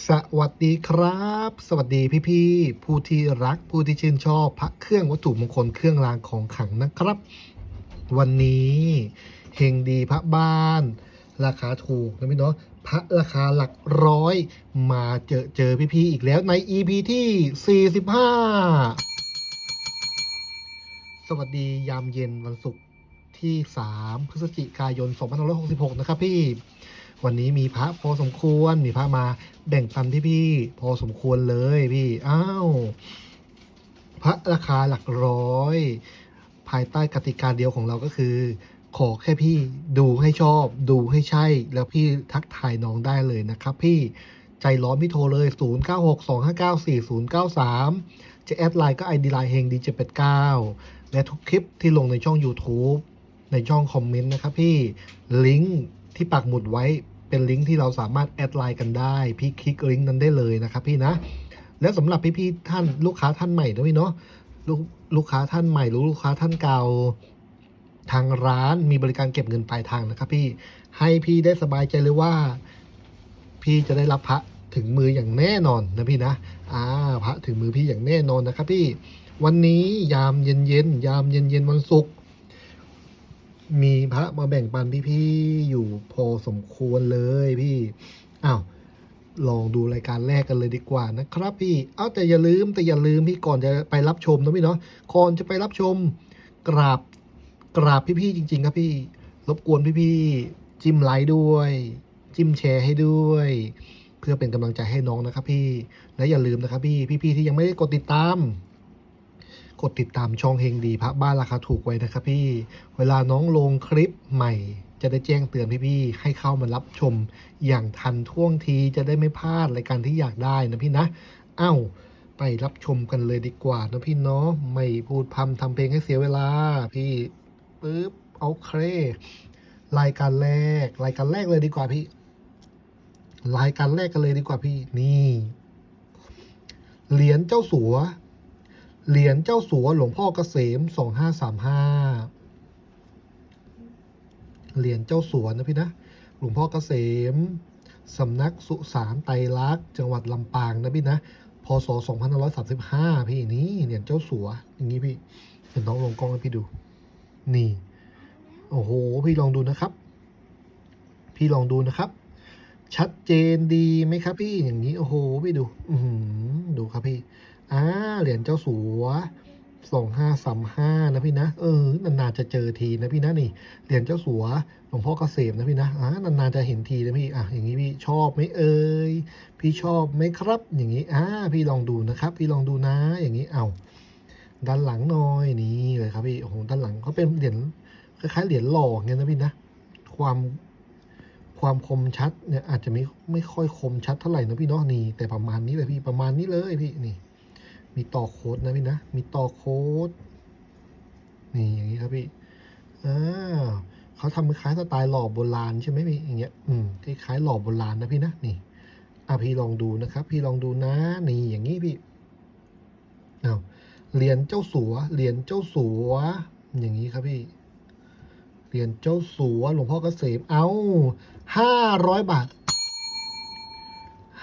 สวัสดีครับ สวัสดีพี่ๆผู้ที่รักผู้ที่ชื่นชอบพระเครื่องวัตถุมงคลเครื่องรางของขลังนะครับ วันนี้เฮงดีพระบ้าน ราคาถูกนะพี่เนาะพระราคาหลักร้อย มาเจอเจอพี่ๆอีกแล้วใน EP ที่ 45 สวัสดียามเย็นวันศุกร์ที่ 3 พฤศจิกายน 2566 นะครับพี่ วันนี้มีพระพอสมควร มีพระมาแบ่งปันพี่พอสมควรเลยพี่ อ้าว พระราคาหลักร้อย ภายใต้กติกาเดียวของเราก็คือ ขอแค่พี่ดูให้ชอบ ดูให้ใช่ แล้วพี่ทักทายน้องได้เลยนะครับพี่ใจร้อนพี่โทรเลย 0962594093 จะแอดไลน์ก็ ID ไลน์เฮงดี789และทุกคลิปที่ลงในช่อง YouTube ในช่องคอมเมนต์นะครับพี่ ลิงก์ที่ปักหมุดไว้ เป็นลิงก์ที่เราสามารถแอดไลน์กันได้ พี่คลิกลิงก์นั้นได้เลยนะครับพี่นะ และสำหรับพี่ๆท่านลูกค้าท่านใหม่นะพี่เนาะลูกลูกค้าท่านใหม่หรือลูกค้าท่านเก่าทางร้านมีบริการเก็บเงินปลายทางนะครับ พี่ให้พี่ได้สบายใจเลยว่า พี่จะได้รับพระถึงมืออย่างแน่นอนนะพี่นะอ่าพระถึงมือพี่อย่างแน่นอนนะครับ พี่ วันนี้ยามเย็นเย็นยามเย็นเย็นวันศุกร์ มีพระมาแบ่งปันพี่ๆอยู่พอสมควรเลยพี่อ้าวลองดูรายการแรกกันเลยดีกว่านะครับ พี่ เอาแต่อย่าลืมแต่อย่าลืมพี่ก่อนจะไปรับชมนะพี่เนาะก่อนจะไปรับชม กราบกราบพี่ๆจริง ๆ ครับพี่ รบกวนพี่ๆจิ้มไลค์ด้วย จิ้มแชร์ให้ด้วย เพื่อเป็นกำลังใจให้น้องนะครับ พี่และอย่าลืมนะครับพี่พี่ๆที่ยังไม่ได้กดติดตาม กดติดตามช่องเฮงดีพระบ้านราคาถูกไว้นะครับพี่ เวลาน้องลงคลิปใหม่ จะได้แจ้งเตือนพี่ๆให้เข้ามารับชม อย่างทันท่วงทีจะได้ไม่พลาดรายการที่อยากได้นะพี่นะ เอ้า ไปรับชมกันเลยดีกว่านะพี่เนาะ ไม่พูดพร่ำทำเพลงให้เสียเวลา พี่ปึ๊บโอเครรายการแรก รายการแรกเลยดีกว่าพี่ รายการแรกกันเลยดีกว่าพี่ นี่ เหรียญเจ้าสัว เหรียญเจ้าสัวหลวงพ่อเกษมสองห้าสามห้าเหรียญเจ้าสัวนะพี่นะ หลวงพ่อเกษมสำนักสุสานไตรลักษณ์จังหวัดลำปางนะพี่นะ พศ2535พี่นี่เหรียญเจ้าสัว อย่างนี้พี่เห็นน้องลงกล้องให้พี่ดู นี่ โอ้โห พี่ลองดูนะครับ พี่ลองดูนะครับ ชัดเจนดีไหมครับพี่ อย่างนี้ โอ้โห พี่ดู อืดูครับพี่ อ่าเหรียญเจ้าสัวสองห้าสามห้านะพี่นะ เออนานๆจะเจอทีนะพี่นะนี่เหรียญเจ้าสัวหลวงพ่อเกษมนะพี่นะอ่านานๆจะเห็นทีนะพี่อะอย่างนี้พี่ชอบไหมเอ่ยพี่ชอบไหมครับ อย่างนี้อ่าพี่ลองดูนะครับ พี่ลองดูนะอย่างนี้เอาด้านหลังหน่อยนี่เลยครับพี่โอ้โหด้านหลังเขาเป็นเหรียญคล้ายๆเหรียญหล่อเงี้ยนะพี่นะ ความความคมชัดเนี่ยอาจจะไม่ไม่ค่อยคมชัดเท่าไหร่นะพี่เนาะนี่แต่ประมาณนี้เลยพี่ประมาณนี้เลยพี่นี่ มีต่อโค้ดนะพี่นะ มีต่อโค้ด นี่อย่างนี้ครับพี่ อ่าเขาทำคล้ายสไตล์หล่อโบราณใช่ไหมพี่ อย่างเงี้ย อืมคล้ายๆหล่อโบราณนะพี่นะ นี่ อะพี่ลองดูนะครับ พี่ลองดูนะ นี่อย่างนี้พี่เอาเหรียญเจ้าสัว เหรียญเจ้าสัว อย่างนี้ครับพี่ เหรียญเจ้าสัว หลวงพ่อเกษม เอาห้าร้อยบาท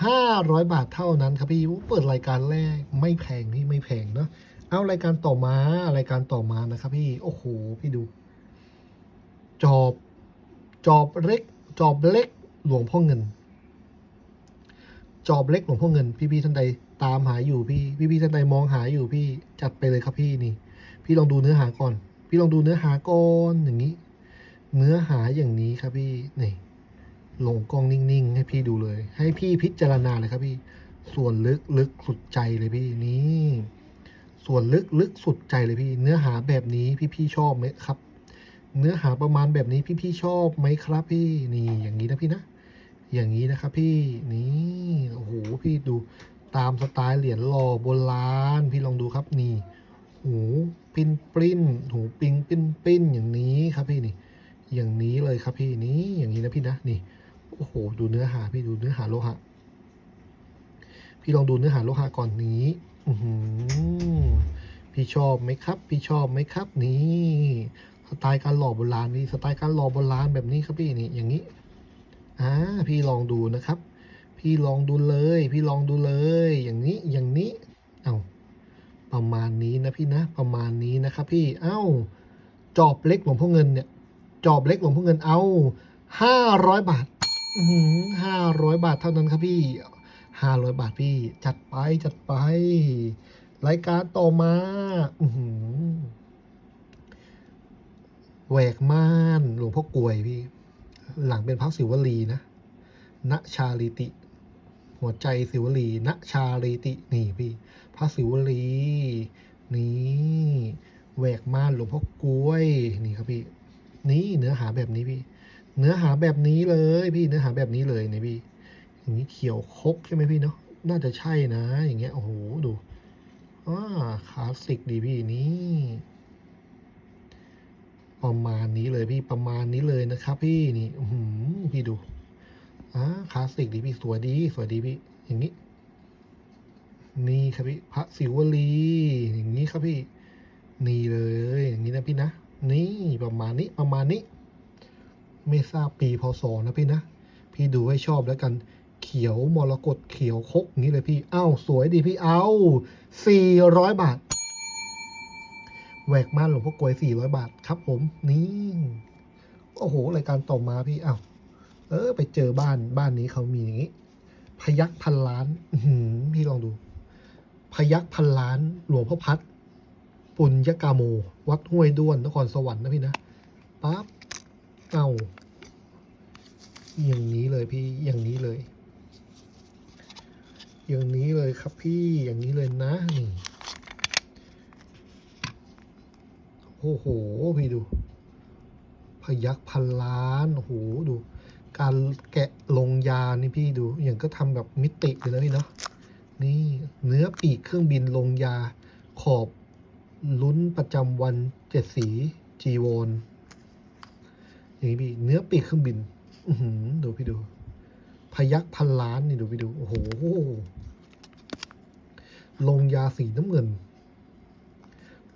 ห้าร้อยบาทเท่านั้นครับพี่เปิดรายการแรกไม่แพงพี่ไม่แพงเนาะเอารายการต่อมารายการต่อมานะครับพี่โอ้โหพี่ดู จอบจอบเล็ก จอบเล็กหลวงพ่อเงิน จอบเล็กหลวงพ่อเงิน พี่พี่ๆท่านใดตามหาอยู่พี่ พี่พี่ๆท่านใดมองหาอยู่พี่จัดไปเลยครับพี่นี่ พี่ลองดูเนื้อหาก่อน พี่ลองดูเนื้อหาก่อนอย่างนี้ เนื้อหาอย่างนี้ครับพี่นี่ ลงกล้องนิ่งๆ ให้พี่ดูเลย ให้พี่พิจารณาเลยครับพี่ ส่วนลึกลึกสุดใจเลยพี่นี่ ส่วนลึกลึกสุดใจเลยพี่ เนื้อหาแบบนี้พี่พี่ชอบไหมครับ เนื้อหาประมาณแบบนี้พี่พี่ชอบไหมครับ พี่นี่อย่างนี้นะพี่นะ อย่างนี้นะครับพี่นี่โอ้โหพี่ดูตามสไตล์เหรียญหล่อโบราณพี่ลองดูครับนี่หูปิ้นปริ้นหูปิ้งปิ้นปิ้นอย่างนี้ครับพี่นี่ อย่างนี้เลยครับพี่นี่อย่างนี้นะพี่นะนี่ โอ้โห ดูเนื้อหาพี่ดูเนื้อหาโลหะ พี่ลองดูเนื้อหาโลหะก่อนนี้อืพี่ชอบไหมครับ พี่ชอบไหมครับ นี่สไตล์การหล่อโบราณนี่สไตล์การหล่อโบราณแบบนี้ครับพี่นี่อย่างนี้อ่าพี่ลองดูนะครับพพี่ลองดูเลย พี่ลองดูเลย อย่างนี้อย่างนี้เอาประมาณนี้นะพี่นะ ประมาณนี้นะครับ พี่เอ้าจอบเล็กหลวงพ่อเงินเนี่ยจอบเล็กหลวงพ่อเงินเอาห้าร้อยบาท ห้าร้อยบาทเท่านั้นครับพี่ห้าร้อยบาทพี่ จัดไปจัดไป รายการต่อมาอืแหวกม่านหลวงพ่อกลวยพี่ หลังเป็นพระศิวลีนะณชาลิติ หัวใจศิวลีณชาลิตินี่พี่ พระศิวลีนี่แหวกม่านหลวงพ่อกลวยนี่ครับพี่ นี่เนื้อหาแบบนี้พี่ เนื้อหาแบบนี้เลยพี่เนื้อหาแบบนี้เลยเนี่ยพี่อย่างนี้เขียวคกใช่ไหมพี่เนาะน่าจะใช่นะ อย่างเงี้ยโอ้โหดูอ่าคลาสสิกดีพี่นี่ประมาณนี้เลยพี่ประมาณนี้เลยนะครับ พี่นี่อือหือพี่ดูอ่าคลาสสิกดีพี่สวยดีสวยดีพี่ อย่างนี้ นี่ครับพี่พระศิวลีอย่างนี้ครับพี่ นี่เลย อย่างนี้นะพี่นะนี่ประมาณนี้ประมาณนี้ ไม่ทราบปีพศนะพี่นะ พี่ดูให้ชอบแล้วกันเขียวมรกตเขียวคกงนี้เลยพี่เอ้าสวยดีพี่เอาสี่ร้อยบาทแหวกม่านหลวงพ่อกลวยสี่ร้อยบาทครับ ผมนี่โอ้โหรายการต่อมาพี่เอ้าเออ ไปเจอบ้านบ้านนี้เขามีอย่างนี้ พยักพันล้านหืพี่ลองดู พยักพันล้าน หลวงพ่อพัด ปุญญกาโม วัดห้วยด้วนนครสวรรค์นะพี่นะปั๊บ เอาอย่างนี้เลยพี่อย่างนี้เลย อย่างนี้เลยครับพี่อย่างนี้เลยนะนี่โอ้โหพี่ดู พยักพันล้านโอ้โหดู การแกะลงยานี่พี่ดู อย่างก็ทำแบบมิติเลยนะเนาะนี่เนื้อปีกเครื่องบินลงยาขอบลุ้นประจำวันเจ็ดสีจีวร อย่างนี้พี่เนื้อปีกเครื่องบิน อืดูพี่ดู พยักพันล้านนี่ดูพี่ดู โอ้โห ลงยาสีน้ำเงิน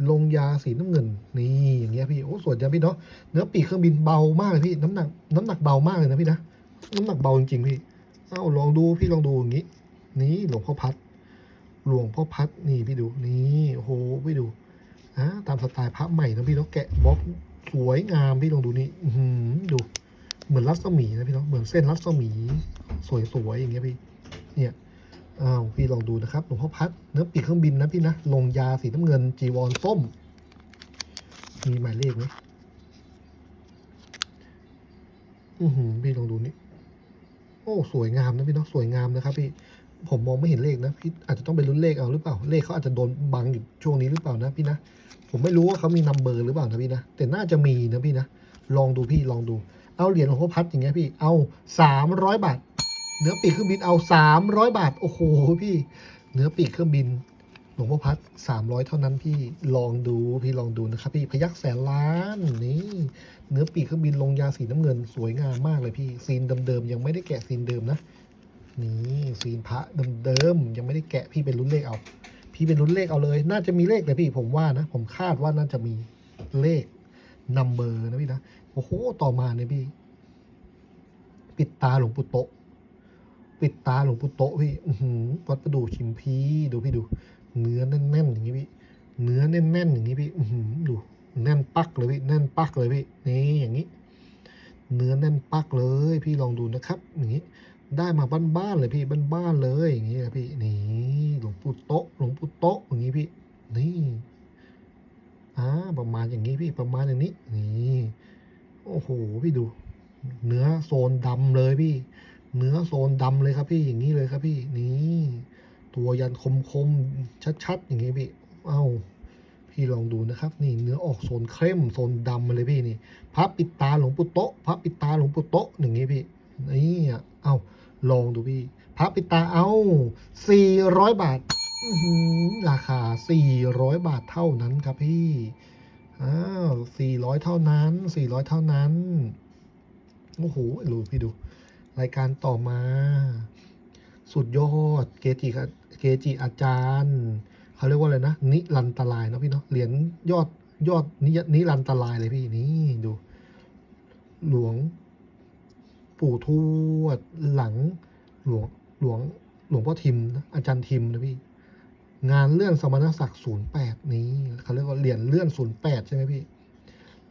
ลงยาสีน้ำเงิน นี่อย่างเงี้ยพี่ โอ้สวยจังพี่เนาะ เนื้อปีกเครื่องบินเบามากเลยพี่ น้ำหนัก น้ำหนักเบามากเลยนะพี่นะ น้ำหนักเบาจริงๆพี่ เอ้าลองดูพี่ลองดูอย่างนี้ นี่หลวงพ่อพัด หลวงพ่อพัดนี่พี่ดู นี่ โอ้โหพี่ดูอ่าตามสไตล์พระใหม่นะพี่เนาะแกะบล็อก สวยงามพี่ลองดูนี่อืดู เหมือนรัศมีนะพี่เนาะเหมือนเส้นรัศมี สวยๆอย่างเงี้ยพี่ เนี่ยอ้าวพี่ลองดูนะครับหลวงพ่อพัดเนื้อปีกเครื่องบินนะพี่นะลงยาสีน้ำเงินจีวรส้ม มีหมายเลขไหมอือหือพี่ลองดูนี่โอ้สวยงามนะพี่เนาะสวยงามนะครับพี่ผมมองไม่เห็นเลขนะพี่อาจจะต้องไปลุ้นเลขเอาหรือเปล่า เลขเขาอาจจะโดนบังอยู่ช่วงนี้หรือเปล่านะพี่นะ ผมไม่รู้ว่าเขามีนัมเบอร์หรือเปล่านะพี่นะ แต่น่าจะมีนะพี่นะ ลองดูพี่ลองดู เอาเหรียญหลวงพ่อพัดอย่างเงี้ยพี่ เอาสามร้อยบาท เนื้อปีกเครื่องบินเอาสามร้อยบาท โอ้โหพี่ เนื้อปีกเครื่องบินหลวงพ่อพัดสามร้อยเท่านั้นพี่ ลองดูพี่ลองดูนะครับพี่พยักแสนล้านนี่ เนื้อปีกเครื่องบินลงยาสีน้ำเงินสวยงามมากเลยพี่ ซีนเดิมๆยังไม่ได้แกะซีนเดิมนะ นี่ซีนพระเดิมๆยังไม่ได้แกะพี่เป็นลุ้นเลขเอา พี่เป็นลุ้นเลขเอาเลย น่าจะมีเลขเลยพี่ผมว่านะ ผมคาดว่าน่าจะมีเลขนัมเบอร์นะพี่นะ โอ้โห ต่อมาเนี่ยพี่ ปิดตาหลวงปู่โตปิดตาหลวงปู่โตพี่ อืวัดประดูชิมพีดูพี่ดู เนื้อแน่นๆอย่างนี้พี่ เนื้อแน่นๆอย่างนี้พี่ อืดู แน่นปักเลยพี่ แน่นปักเลยพี่ นี่อย่างนี้ เนื้อแน่นปักเลย พี่ลองดูนะครับ อย่างนี้ ได้มาบ้านๆเลยพี่บ้านๆเลยอย่างนี้นะพี่นี่หลวงปู่โตะหลวงปู่โตะอย่างนี้พี่ นี่อ่าประมาณอย่างนี้พี่ประมาณอย่างนี้นี่โอ้โหพี่ดู เนื้อโซนดำเลยพี่ เนื้อโซนดำเลยครับพี่อย่างนี้เลยครับพี่นี่ตัวยันคมคมๆชัดๆ อย่างนี้พี่ เอ้า พี่ลองดูนะครับ นี่เนื้อออกโซนเข้มโซนดำมาเลยพี่นี่พระปิดตาหลวงปู่โตะพระปิดตาหลวงปู่โตะอย่างนี้พี่ นี่อะเอ้าลองดูพี่พระปิตาเอาสี่ร้อยบาทราคาสี่ร้อยบาทเท่านั้นครับพี่อ้าวสี่ร้อยเท่านั้นสี่ร้อยเท่านั้นโอ้โหดูพี่ดู รายการต่อมา สุดยอด เกจิเกจิอาจารย์เขาเรียกว่าอะไรนะ นิรันตรายเนาะพี่เนาะเหรียญยอดยอดนินิรันตรายเลยพี่นี่ดู หลวง ปู่ทวดหลังหลวงหลวงหลวงพ่อทิม อาจารย์ทิมนะพี่ งานเลื่อนสมณศักดิ์ศูนย์แปดนี้เขาเรียกว่าเหรียญเลื่อนศูนย์แปดใช่ไหมพี่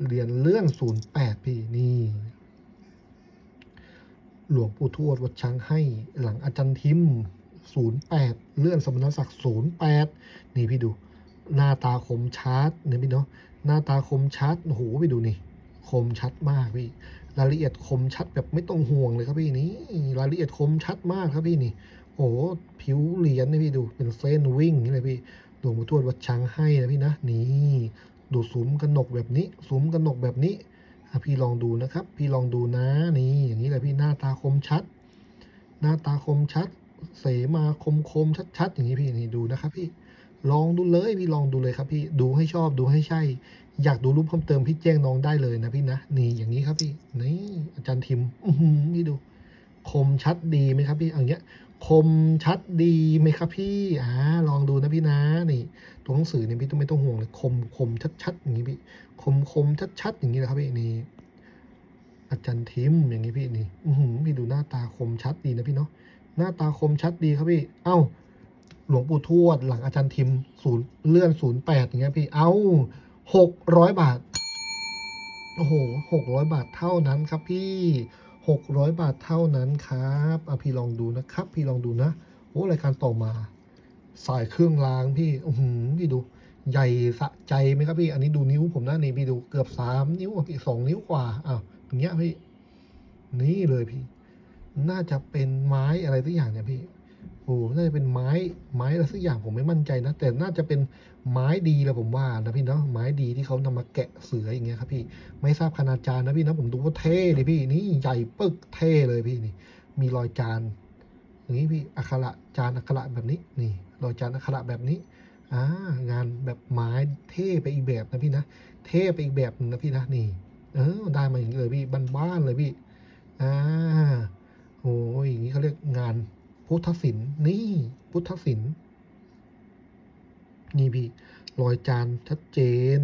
เหรียญเลื่อนศูนย์แปดพี่นี่ หลวงปู่ทวดวัดช้างให้ หลังอาจารย์ทิมศูนย์แปดเลื่อนสมณศักดิ์ศูนย์แปดนี่พี่ดู หน้าตาคมชัดเนี่ยพี่เนาะหน้าตาคมชัดโอ้โหไปดูนี่ คมชัดมากพี่ รายละเอียดคมชัดแบบไม่ต้องห่วงเลยครับพี่นี่รายละเอียดคมชัดมากครับพี่นี่ โอ้โหผิวเหรียญนะพี่ดูเป็นเส้นวิ่งนี่เลยพี่หลวงปู่ทวดวัดช้างให้นะพี่นะนี่ ดูสุมกระหนกแบบนี้สุมกระหนกแบบนี้พี่ลองดูนะครับ พี่ลองดูนะนี่อย่างนี้เลยพี่หน้าตาคมชัด หน้าตาคมชัด เสมาคมคมชัดชัดๆอย่างนี้พี่นี่ดูนะครับพี่ลองดูเลยพี่ลองดูเลยครับพี่ดูให้ชอบดูให้ใช่ อยากดูรูปเพิ่มเติมพี่แจ้งน้องได้เลยนะพี่นะนี่อย่างนี้ครับพี่นี่อาจารย์ทิมพี่ดู คมชัดดีไหมครับพี่อย่างเงี้ย คมชัดดีไหมครับพี่อ่าลองดูนะพี่นะนี่ตัวหนังสือเนี่ยพี่ต้องไม่ต้องห่วงเลยคมคมชัดชัดอย่างนี้พี่ คมคมชัดชัดอย่างนี้นะครับพี่นี่อาจารย์ทิมอย่างนี้พี่นี่อืพี่ดูหน้าตาคมชัดดีนะพี่เนาะหน้าตาคมชัดดีครับพี่เอ้าหลวงปู่ทวดหลังอาจารย์ทิมศูนย์เลื่อนศูนย์แปดอย่างเงี้ยพี่เอ้า หกร้อยบาท โอ้โหหกร้อยบาทเท่านั้นครับพี่หกร้อยบาทเท่านั้นครับอะพี่ลองดูนะครับ พี่ลองดูนะโอ้รายการต่อมา สายเครื่องรางพี่อือหือพี่ดู ใหญ่สะใจไหมครับพี่ อันนี้ดูนิ้วผมนะนี่พี่ดูเกือบสามนิ้วอะพี่สองนิ้วกว่าอ้าวอย่างเงี้ยพี่ นี่เลยพี่ น่าจะเป็นไม้อะไรสักอย่างเนี่ยพี่โอ้น่าจะเป็นไม้ไม้อะไรสักอย่างผมไม่มั่นใจนะ แต่น่าจะเป็น ไม้ดีแหละผมว่านะพี่เนาะไม้ดีที่เขานำมาแกะเสืออย่างเงี้ยครับพี่ไม่ทราบขนาดจานนะพี่นะผมดูว่าเท่เลยพี่นี่ใหญ่ปึ๊กเท่เลยพี่นี่มีรอยจานอย่างนี้พี่อักขระจานอักขระแบบนี้นี่รอยจานอักขระแบบนี้อ่างานแบบไม้เท่ไปอีกแบบนะพี่นะเท่ไปอีกแบบหนึงนะพี่นะนี่เออได้มาอย่างนี้เลยพี่บ้านๆเลยพี่อ่าโอ้ยอย่างนี้เขาเรียกงานพุทธศิลป์นี่พุทธศิลป์ นี่พี่รอยจานชัดเจน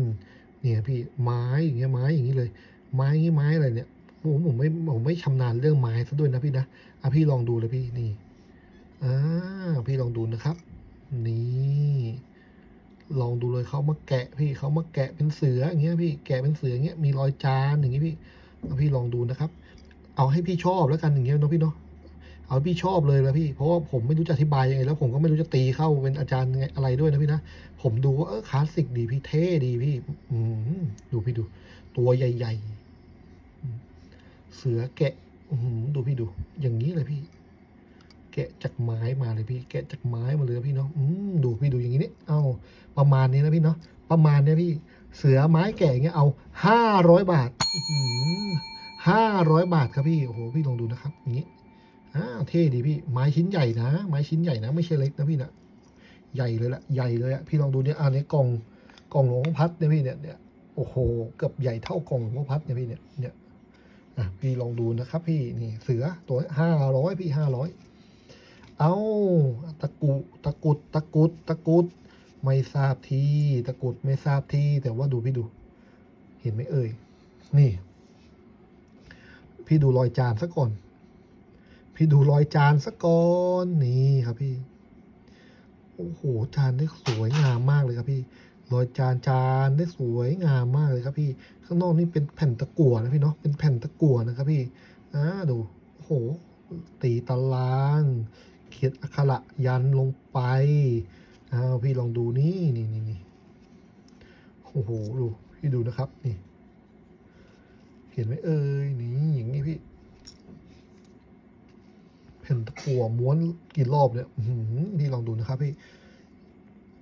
เนี่ยพี่ไม้อย่างเงี้ยไม้อย่างนี้เลย ไม้อย่างงี้ไม้อะไรเนี่ยผมผมไม่ผมไม่ชำนาญเรื่องไม้ซะด้วยนะพี่นะอะพี่ลองดูเลยพี่นี่อ่าพี่ลองดูนะครับ นี่ลองดูเลยเขามาแกะพี่เขามาแกะเป็นเสืออย่างเงี้ยพี่แกะเป็นเสืออย่างเงี้ยมีรอยจานอย่างเงี้ยพี่เอาพี่ลองดูนะครับ เอาให้พี่ชอบแล้วกันอย่างเงี้ยเนาะพี่เนาะ เอาพี่ชอบเลยละพี่ เพราะว่าผมไม่รู้จะอธิบายยังไง แล้วผมก็ไม่รู้จะตีเข้าเป็นอาจารย์อะไรด้วยนะพี่นะ ผมดูว่าเออคลาสสิกดีพี่เท่ดีพี่ อืมดูพี่ดู ตัวใหญ่ ๆ เสือแกะอืดูพี่ดู อย่างนี้เลยพี่ แกะจากไม้มาเลยพี่ แกะจากไม้มาเลยพี่เนาะอืมดูพี่ดูอย่างนี้นี่เอาประมาณนี้นะพี่เนาะประมาณเนี้ยพี่ เสือไม้แกะอย่างเงี้ยเอาห้าร้อยบาทห้าร้อยบาทครับพี่โอ้โหพี่ลองดูนะครับอย่างนี้ อ่าเท่ดีพี่ ไม้ชิ้นใหญ่นะ ไม้ชิ้นใหญ่นะ ไม่ใช่เล็กนะพี่นะใหญ่เลยละใหญ่เลยอะพี่ลองดูเนี่ยอันนี้กล่องกล่องหลวงพัดเนี่ยพี่เนี่ยเนี่ยโอ้โหเกือบใหญ่เท่ากล่องหลวงพัดเนี่ยพี่เนี่ยเนี่ยอะพี่ลองดูนะครับ พี่นี่เสือตัวห้าร้อยพี่ห้าร้อยเอาตะกุตะกุดตะกุดตะกุดไม่ทราบที่ ตะกุดไม่ทราบที่ แต่ว่าดูพี่ดู เห็นไหมเอ่ย นี่ พี่ดูรอยจานซะก่อน พี่ดูรอยจานซะก่อนนี่ครับพี่ โอ้โหจานได้สวยงามมากเลยครับพี่ รอยจานจานได้สวยงามมากเลยครับพี่ ข้างนอกนี่เป็นแผ่นตะกั่วนะพี่เนาะเป็นแผ่นตะกั่วนะครับพี่อ่าดูโอ้โหตีตารางเขียนอักขระยันลงไปอ้าวพี่ลองดูนี่นี่นี่นี่โอ้โหดูพี่ดูนะครับนี่ เห็นไหมเอ่ยนี่อย่างนี้พี่ แผ่นตะกั่วม้วนกี่รอบเนี่ยพี่ลองดูนะครับพี่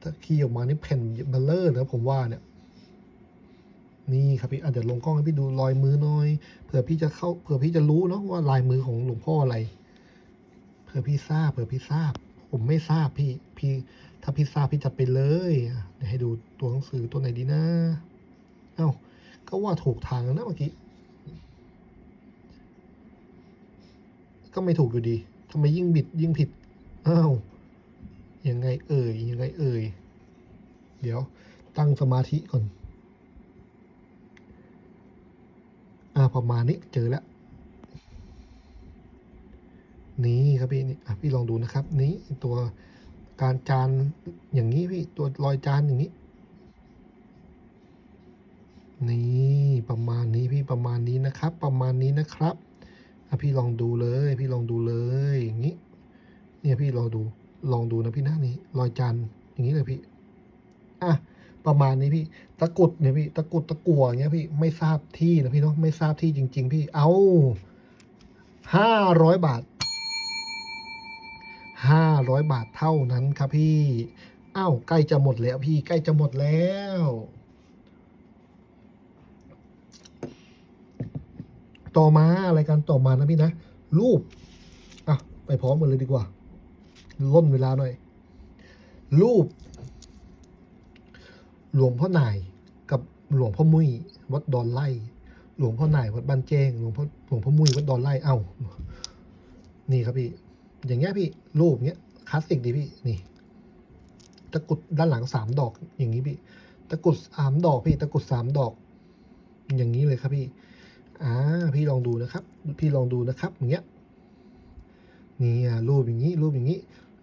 ถ้าขี้ออกมานี่แผ่นเบลเลอร์นะผมว่าเนี่ย นี่ครับพี่อาจจะเดี๋ยวลงกล้องให้พี่ดูรอยมือหน่อยเผื่อพี่จะเข้าเผื่อพี่จะรู้เนาะว่าลายมือของหลวงพ่ออะไรเผื่อพี่ทราบเผื่อพี่ทราบ ผมไม่ทราบพี่ พี่ ถ้าพี่ทราบพี่จัดไปเลยเดี๋ยวให้ดูตัวหนังสือตัวไหนดีนะเอ้าก็ว่าถูกทางแล้วนะเมื่อกี้ก็ไม่ถูกอยู่ดี ทำไมยิ่งบิดยิ่งผิด อ้าว ยังไงเอ่ย ยังไงเอ่ย เดี๋ยวตั้งสมาธิก่อน อ่าประมาณนี้เจอแล้ว นี่ครับพี่นี่อะพี่ลองดูนะครับ นี่ตัวการจานอย่างนี้พี่ตัวรอยจานอย่างนี้ นี่ประมาณนี้พี่ประมาณนี้นะครับ ประมาณนี้นะครับ พี่ลองดูเลย พี่ลองดูเลยอย่างนี้ เนี่ยพี่ลองดูลองดูนะพี่หนะนี่รอยจานอย่างนี้เลยพี่อะประมาณนี้พี่ตะกุดเนี่ยพี่ตะกุดตะกัวอย่างเงี้ยพี่ไม่ทราบที่นะพี่เนาะไม่ทราบที่จริง ๆ พี่เอาห้าร้อยบาทห้าร้อยบาทเท่านั้นครับพี่อ้าวใกล้จะหมดแล้วพี่ใกล้จะหมดแล้ว ต่อมาอะไรายกันต่อมานะพี่นะ รูปอะไปพร้อมกันเลยดีกว่าล่นเวลาหน่อย รูป หลวงพ่อหน่ายกับหลวงพ่อมุ้ยวัดดอนไล่หลวงพ่อหน่ายวัดบ้านแจ้งหลวงพ่อหลวงพ่อมุ้ยวัดดอนไล่เอ้านี่ครับพี่ อย่างเงี้ยพี่รูปเงี้ยคลาสสิกดีพี่นี่ตะกรุดด้านหลังสามดอกอย่างนี้พี่ ตะกรุดสามดอกพี่ ตะกรุดสามดอก อย่างนี้เลยครับพี่ อ่าพี่ลองดูนะครับ พี่ลองดูนะครับอย่างเงี้ยนี่อะรูปอย่างนี้รูปอย่างนี้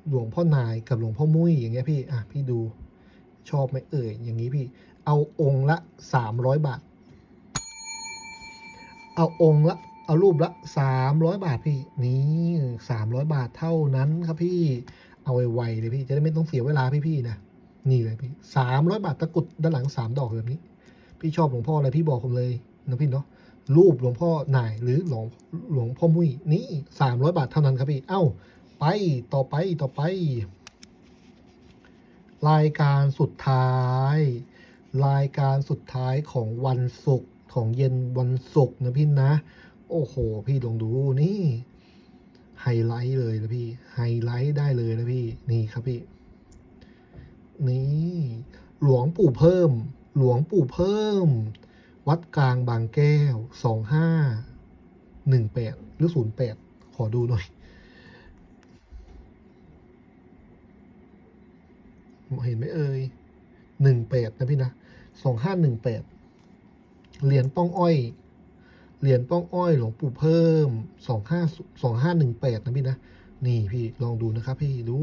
หลวงพ่อนายกับหลวงพ่อมุ้ยอย่างเงี้ยพี่อะพี่ดูชอบไหมเอ่ยอย่างนี้พี่ เอาองค์ละสามร้อยบาท เอาองค์ละเอารูปละสามร้อยบาทพี่ นี่สามร้อยบาทเท่านั้นครับพี่เอาไวๆเลยพี่จะได้ไม่ต้องเสียเวลาพี่ๆนะนี่เลยพี่สามร้อยบาทตะกรุดด้านหลังสามดอกแบบนี้ พี่ชอบหลวงพ่ออะไรพี่บอกผมเลยนะพี่เนาะ รูปหลวงพ่อหนายหรือหลวงหลวงพ่อมุ้ยนี่สามร้อยบาทเท่านั้นครับพี่ เอ้า ไปต่อไปต่อไป รายการสุดท้าย รายการสุดท้ายของวันศุกร์ของเย็นวันศุกร์นะพี่นะ โอ้โห พี่ลองดูนี่ไฮไลท์เลยนะพี่ไฮไลท์ได้เลยนะพี่นี่ครับพี่ นี่ หลวงปู่เพิ่ม หลวงปู่เพิ่ม วัดกลางบางแก้วสองห้าหนึ่งแปดหรือศูนย์แปดขอดูหน่อย เห็นไหมเอ่ยหนึ่งแปดนะพี่นะสองห้าหนึ่งแปดเหรียญป้องอ้อยเหรียญป้องอ้อยหลวงปู่เพิ่มสองห้าสองห้าหนึ่งแปดนะพี่นะ นี่พี่ลองดูนะครับพี่ดู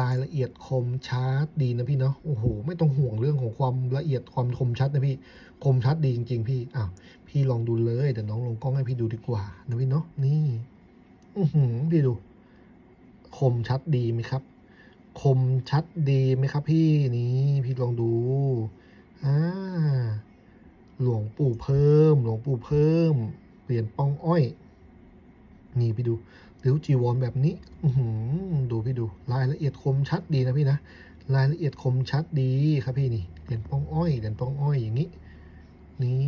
รายละเอียดคมชัดดีนะพี่เนาะโอ้โหไม่ต้องห่วงเรื่องของความละเอียดความคมชัดนะพี่คมชัดดีจริง ๆ พี่อ้าวพี่ลองดูเลยเดี๋ยวน้องลงกล้องให้พี่ดูดีกว่านะพี่เนาะนี่อือหือพี่ดูคมชัดดีไหมครับ คมชัดดีไหมครับ พี่นี่พี่ลองดูอ่าหลวงปู่เพิ่ม หลวงปู่เพิ่มเหรียญป้องอ้อย นี่พี่ดู ริ้วจีวรแบบนี้ดูพี่ดูรายละเอียดคมชัดดีนะพี่นะรายละเอียดคมชัดดีครับพี่นี่เหรียญป้องอ้อยเหรียญป้องอ้อยอย่างนี้ นี่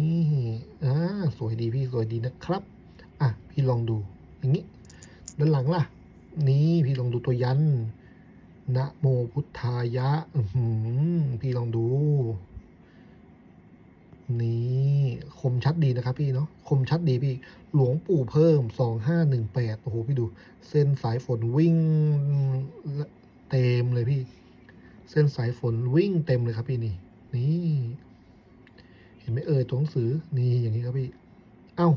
อ่าสวยดีพี่สวยดีนะครับ อะพี่ลองดูอย่างนี้ ด้านหลังล่ะ นี่พี่ลองดูตัวยันนะโมพุทธายะ อืพี่ลองดู นี่คมชัดดีนะครับพี่เนาะคมชัดดีพี่ หลวงปู่เพิ่มสองห้าหนึ่งแปดโอ้โหพี่ดู เส้นสายฝนวิ่งเต็มเลยพี่ เส้นสายฝนวิ่งเต็มเลยครับพี่นี่นี่ เห็นไหมเอ่ยตัวหนังสือนี่อย่างนี้ครับพี่ เอ้า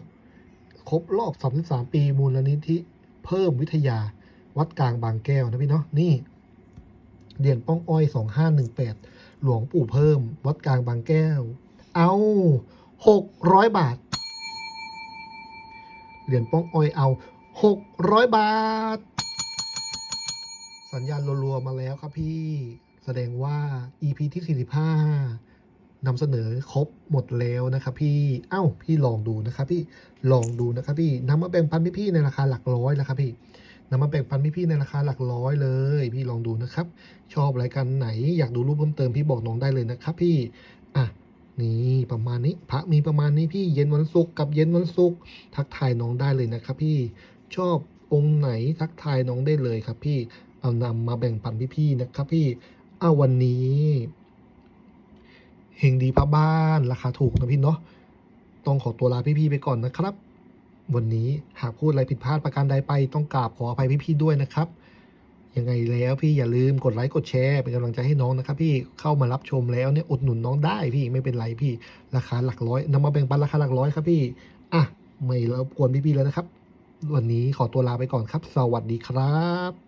ครบรอบสามสิบสามปีมูลนิธิเพิ่มวิทยาวัดกลางบางแก้วนะพี่เนาะนี่เหรียญป้องอ้อยสองห้าหนึ่งแปดหลวงปู่เพิ่ม วัดกลางบางแก้ว เอาหกร้อยบาท เหรียญป้องอ้อยเอาหกร้อยบาท สัญญาณรัวๆมาแล้วครับพี่ แสดงว่า EP ที่ 45นำเสนอครบหมดแล้วนะครับพี่เอ้าพี่ลองดูนะครับพี่ลองดูนะครับพี่นำมาแบ่งปันพี่ๆในราคาหลักร้อยนะครับพี่นำมาแบ่งปันพี่ๆในราคาหลักร้อยเลย พี่ลองดูนะครับ ชอบรายการไหนอยากดูรูปเพิ่มเติมพี่บอกน้องได้เลยนะครับ พี่ นี่ประมาณนี้พระมีประมาณนี้พี่เย็นวันศุกร์กับเย็นวันศุกร์ทักทายน้องได้เลยนะครับพี่ชอบองค์ไหนทักทายน้องได้เลยครับพี่เอานำมาแบ่งปันพี่ๆนะครับพี่เอาวันนี้เฮงดีพระบ้านราคาถูกนะพี่เนาะต้องขอตัวลาพี่ๆไปก่อนนะครับ วันนี้หากพูดอะไรผิดพลาดประการใดไปต้องกราบขออภัยพี่ๆด้วยนะครับ ยังไงแล้วพี่อย่าลืมกดไลค์กดแชร์เป็นกำลังใจให้น้องนะครับพี่เข้ามารับชมแล้วเนี่ยอุดหนุนน้องได้พี่ไม่เป็นไรพี่ราคาหลักร้อยนำมาแบ่งปันราคาหลักร้อยครับพี่อะไม่รบกวนพี่ๆแล้วนะครับ วันนี้ขอตัวลาไปก่อนครับ สวัสดีครับ